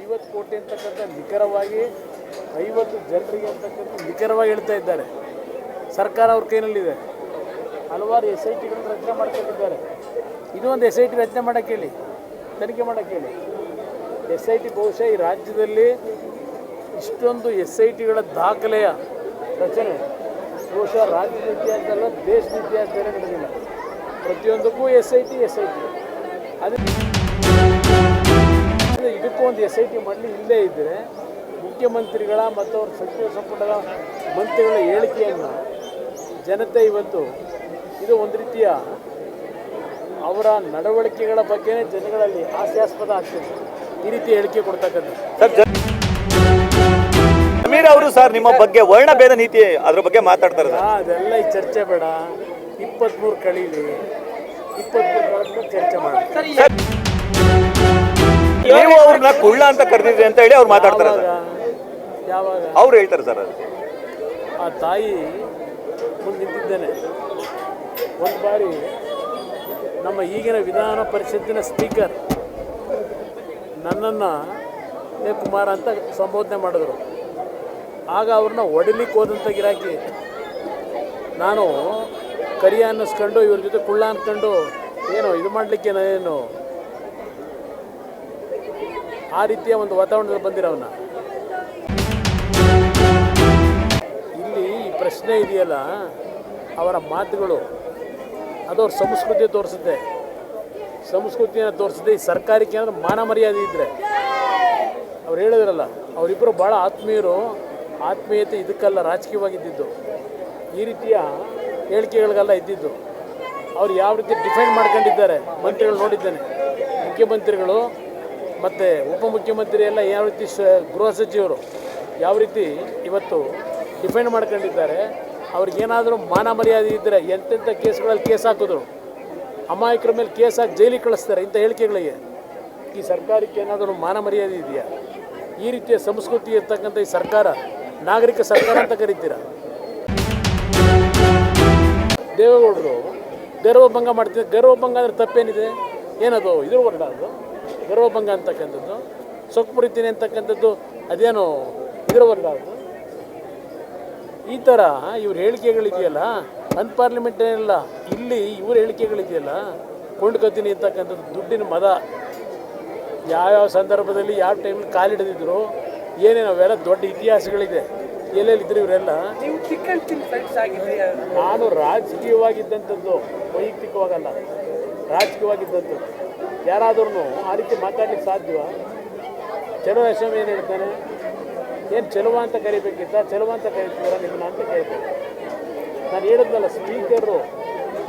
ಐವತ್ತು ಕೋಟಿ ಅಂತಕ್ಕಂಥ ನಿಖರವಾಗಿ ಐವತ್ತು ಜನರಿಗೆ ಅಂತಕ್ಕಂಥ ನಿಖರವಾಗಿ ಹೇಳ್ತಾ ಇದ್ದಾರೆ. ಸರ್ಕಾರ ಅವ್ರ ಕೈನಲ್ಲಿದೆ. ಹಲವಾರು ಎಸ್ ಐ ಟಿಗಳನ್ನು ರಚನೆ ಮಾಡ್ಕೊಂಡಿದ್ದಾರೆ. ಇನ್ನೊಂದು ಎಸ್ ಐ ಟಿ ರಚನೆ ಮಾಡೋಕ್ಕೆ ಹೇಳಿ, ತನಿಖೆ ಮಾಡೋಕ್ಕೆ ಹೇಳಿ. ಎಸ್ ಐ ಟಿ ಬಹುಶಃ ಈ ರಾಜ್ಯದಲ್ಲಿ ಇಷ್ಟೊಂದು ಎಸ್ ಐ ಟಿಗಳ ದಾಖಲೆಯ ರಚನೆ. ಬಹುಶಃ ರಾಜ್ಯದ ಇತಿಹಾಸದಲ್ಲ ದೇಶದ ಇತಿಹಾಸದಲ್ಲೇ ನಡೆದಿಲ್ಲ. ಪ್ರತಿಯೊಂದಕ್ಕೂ S I T S I T ಅದು ಇದಕ್ಕೂ ಒಂದು ಎಸ್ ಐ ಟಿ ಮಾಡಲಿ ಇಲ್ಲೇ ಇದ್ದರೆ ಮುಖ್ಯಮಂತ್ರಿಗಳ ಮತ್ತು ಅವ್ರ ಸಚಿವ ಸಂಪುಟದ ಮಂತ್ರಿಗಳ ಹೇಳಿಕೆಯನ್ನು ಜನತೆ ಇವತ್ತು ಇದು ಒಂದು ರೀತಿಯ ಅವರ ನಡವಳಿಕೆಗಳ ಬಗ್ಗೆನೇ ಜನಗಳಲ್ಲಿ ಹಾಸ್ಯಾಸ್ಪದ ಆಗ್ತದೆ. ಈ ರೀತಿ ಹೇಳಿಕೆ ಕೊಡ್ತಕ್ಕಂಥದ್ದು. ಜಮೀರ್ ಅವರು ಸರ್ ನಿಮ್ಮ ಬಗ್ಗೆ ವರ್ಣಭೇದ ನೀತಿ ಅದ್ರ ಬಗ್ಗೆ ಮಾತಾಡ್ತಾರೆ ಅದೆಲ್ಲ ಈ ಚರ್ಚೆ ಬೇಡ. ಇಪ್ಪತ್ತ್ಮೂರು ಕಳೀಲಿ. ಇಪ್ಪತ್ತ್ಮೂರು ಚರ್ಚೆ ಮಾಡಿ. ಸರ್, ನೀವು ಅವ್ರನ್ನ ಕುಳ್ಳ ಅಂತ ಕರೆದಿದ್ರಿ ಅಂತ ಹೇಳಿ ಅವ್ರು ಮಾತಾಡ್ತಾರೆ ಯಾವಾಗ? ಅವ್ರು ಹೇಳ್ತಾರೆ ಸರ್ ಅದು. ಆ ತಾಯಿ ಮುಂದೆ ನಿಂತಿದ್ದೇನೆ. ಒಂದು ಬಾರಿ ನಮ್ಮ ಈಗಿನ ವಿಧಾನ ಪರಿಷತ್ತಿನ ಸ್ಪೀಕರ್ ನನ್ನನ್ನು ಎ ಕುಮಾರ್ ಅಂತ ಸಂಬೋಧನೆ ಮಾಡಿದ್ರು. ಆಗ ಅವ್ರನ್ನ ಒಡಲಿಕ್ಕೆ ಹೋದಂಥ ಗಿರಾಕಿ. ನಾನು ಕರಿಯ ಅನ್ನಿಸ್ಕೊಂಡು ಇವ್ರ ಜೊತೆ ಕುಳ್ಳ ಅಂದ್ಕೊಂಡು ಏನು ಇದು ಮಾಡಲಿಕ್ಕೆ ಏನು? ಆ ರೀತಿಯ ಒಂದು ವಾತಾವರಣದಲ್ಲಿ ಬಂದಿರೋವನ್ನ ಇಲ್ಲಿ ಈ ಪ್ರಶ್ನೆ ಇದೆಯಲ್ಲ, ಅವರ ಮಾತುಗಳು, ಅದು ಅವ್ರ ಸಂಸ್ಕೃತಿ ತೋರಿಸುತ್ತೆ. ಸಂಸ್ಕೃತಿಯನ್ನು ತೋರಿಸುತ್ತೆ ಈ ಸರ್ಕಾರಕ್ಕೆ ಅಂದ್ರೆ ಮಾನ ಮರ್ಯಾದೆ ಇದ್ದರೆ ಅವ್ರು ಹೇಳಿದ್ರಲ್ಲ ಅವರಿಬ್ಬರು ಭಾಳ ಆತ್ಮೀಯರು, ಆತ್ಮೀಯತೆ ಇದಕ್ಕೆಲ್ಲ ರಾಜಕೀಯವಾಗಿದ್ದಿದ್ದು. ಈ ರೀತಿಯ ಹೇಳಿಕೆಗಳಿಗೆಲ್ಲ ಇದ್ದಿದ್ದು. ಅವ್ರು ಯಾವ ರೀತಿ ಡಿಫೈನ್ ಮಾಡ್ಕೊಂಡಿದ್ದಾರೆ, ಮಂತ್ರಿಗಳು ನೋಡಿದ್ದೇನೆ. ಮುಖ್ಯಮಂತ್ರಿಗಳು ಮತ್ತು ಉಪಮುಖ್ಯಮಂತ್ರಿ ಎಲ್ಲ ಯಾವ ರೀತಿ ಸ ಗೃಹ ಸಚಿವರು ಯಾವ ರೀತಿ ಇವತ್ತು ಡಿಫೆಂಡ್ ಮಾಡ್ಕೊಂಡಿದ್ದಾರೆ ಅವ್ರಿಗೇನಾದರೂ ಮಾನ ಮರ್ಯಾದೆ ಇದ್ದರೆ ಎಂತೆಂಥ ಕೇಸ್ಗಳಲ್ಲಿ ಕೇಸ್ ಹಾಕಿದ್ರು? ಅಮಾಯಕರ ಮೇಲೆ ಕೇಸ್ ಹಾಕಿ ಜೈಲಿಗೆ ಕಳಿಸ್ತಾರೆ ಇಂಥ ಹೇಳಿಕೆಗಳಿಗೆ. ಈ ಸರ್ಕಾರಕ್ಕೆ ಏನಾದರೂ ಮಾನ ಮರ್ಯಾದೆ ಇದೆಯಾ? ಈ ರೀತಿಯ ಸಂಸ್ಕೃತಿ ಇರ್ತಕ್ಕಂಥ ಈ ಸರ್ಕಾರ, ನಾಗರಿಕ ಸರ್ಕಾರ ಅಂತ ಕರಿತೀರ? ದೇವೇಗೌಡರು ಗರ್ವಭಂಗ ಮಾಡ್ತಿದ್ದಾರೆ. ಗರ್ವಭಂಗ ಅಂದರೆ ತಪ್ಪೇನಿದೆ? ಏನದು, ಇದ್ರ ವರ್ಡ ಅದು ಗರ್ವಭಂಗ ಅಂತಕ್ಕಂಥದ್ದು ಸೊಕ್ಕು ಪಡಿತೀನಿ ಅಂತಕ್ಕಂಥದ್ದು ಅದೇನು ಅದು ಈ ಥರ ಇವ್ರ ಹೇಳಿಕೆಗಳಿದೆಯಲ್ಲ ಅನ್ಪಾರ್ಲಿಮೆಂಟ್ ಏನಿಲ್ಲ ಇಲ್ಲಿ ಇವ್ರ ಹೇಳಿಕೆಗಳಿದೆಯಲ್ಲ ಕೊಂಡ್ಕೊತೀನಿ ಅಂತಕ್ಕಂಥದ್ದು ದುಡ್ಡಿನ ಮದ. ಯಾವ್ಯಾವ ಸಂದರ್ಭದಲ್ಲಿ ಯಾವ ಟೈಮಲ್ಲಿ ಕಾಲಿಡಿದ್ರು ಏನೇನು ಅವೆಲ್ಲ ದೊಡ್ಡ ಇತಿಹಾಸಗಳಿದೆ. ಎಲ್ಲೆಲ್ಲಿದ್ರು ಇವರೆಲ್ಲ ನಾನು ರಾಜಕೀಯವಾಗಿದ್ದಂಥದ್ದು ವೈಯಕ್ತಿಕವಾಗಲ್ಲ. ರಾಜಕೀಯವಾಗಿದ್ದಂಥದ್ದು ಯಾರಾದ್ರೂ ಆ ರೀತಿ ಮಾತಾಡ್ಲಿಕ್ಕೆ ಸಾಧ್ಯವ? ಚಲೋ ಎಸ್ಎಂ ಏನು ಹೇಳ್ತಾನೆ ಏನು ಚಲುವ ಅಂತ ಕರಿಬೇಕಿತ್ತ? ಚಲುವ ಅಂತ ಕರಿತೀರ? ನಿಮ್ಮನ್ನ ಅಂತ ಕೇಳ್ತಾರೆ. ನಾನು ಹೇಳಿದ್ನಲ್ಲ, ಸ್ಪೀಕರು,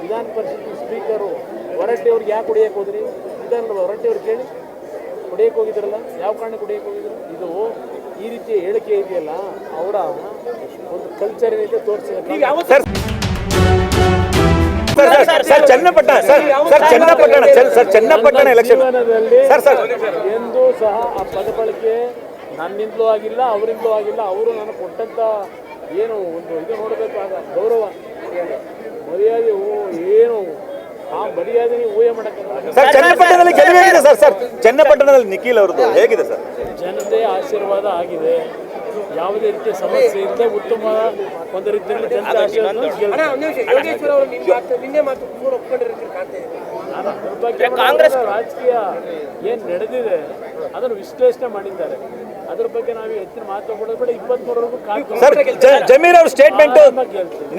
ವಿಧಾನ ಪರಿಷತ್ ಸ್ಪೀಕರು ಹೊರಟ್ಟಿಯವ್ರಿಗೆ ಯಾಕೆ ಹೊಡಿಯಕ್ಕೆ ಹೋದ್ರಿ? ವಿಧಾನ ಹೊರಟ್ಟಿ ಅವ್ರು ಕೇಳಿ. ಕುಡಿಯಕ್ಕೆ ಹೋಗಿದ್ರಲ್ಲ? ಯಾವ ಕಾರಣಕ್ಕೆ ಕುಡಿಯಕ್ಕೆ ಹೋಗಿದ್ರು? ಇದು ಈ ರೀತಿಯ ಹೇಳಿಕೆ ಇದೆಯಲ್ಲ, ಅವರ ಒಂದು ಕಲ್ಚರ್ ಏನಿದೆ ತೋರಿಸಿದ sir sir, sir, Channapatna sir sir Channapatna Chan- sir Channapatna election sir sir. ಎಂದು ಸಹ ಆ ಪದ ಬಳಕೆ ನನ್ನಿಂದಲೂ ಆಗಿಲ್ಲ ಅವರಿಂದಲೂ ಆಗಿಲ್ಲ ಅವರು ನಾನು ಕೊಟ್ಟಂತ ಏನು ಒಂದು ಇದು ನೋಡಬೇಕಾದ ಗೌರವ ಮರ್ಯಾದೆ ಏನು ಆ ಮರ್ಯಾದೆ ನೀವು ಊಹೆ ಮಾಡಕ್ಕೆ ಸರ್ ಚನ್ನಪಟ್ಟಣದಲ್ಲಿ ಇದೆ ಸರ್ ಸರ್. ಚನ್ನಪಟ್ಟಣದಲ್ಲಿ ನಿಖಿಲ್ ಅವ್ರದ್ದು ಹೇಗಿದೆ ಸರ್? ಜನತೆ ಆಶೀರ್ವಾದ ಆಗಿದೆ. ಯಾವುದೇ ರೀತಿಯ ಸಮಸ್ಯೆ ಇಲ್ಲದೆ ಉತ್ತಮ ಒಂದು ರೀತಿಯಲ್ಲಿ ಕಾಂಗ್ರೆಸ್ ರಾಜಕೀಯ ಏನು ನಡೆದಿದೆ ಅದನ್ನು ವಿಶ್ಲೇಷಣೆ ಮಾಡಿದ್ದಾರೆ. ಅದ್ರ ಬಗ್ಗೆ ನಾವು ಹೆಚ್ಚಿನ ಮಾತು ಕೊಡೋದು ಬೇಡ. ಇಪ್ಪತ್ಮೂರವರೆಗೂ ಜಮೀರ್ ಅವ್ರ ಸ್ಟೇಟ್ಮೆಂಟ್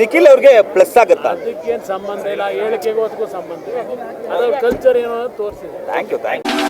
ನಿಖಿಲ್ ಅವ್ರಿಗೆ ಪ್ಲಸ್ ಆಗುತ್ತಾ? ಅದಕ್ಕೇನು ಸಂಬಂಧ ಇಲ್ಲ ಹೇಳಿಕೆಗೂ ಅದಕ್ಕೂ ಸಂಬಂಧ ಇಲ್ಲ. ಅದ್ರ ಕಲ್ಚರ್ ಏನೋ ತೋರಿಸಿದೆ. Thank you thank you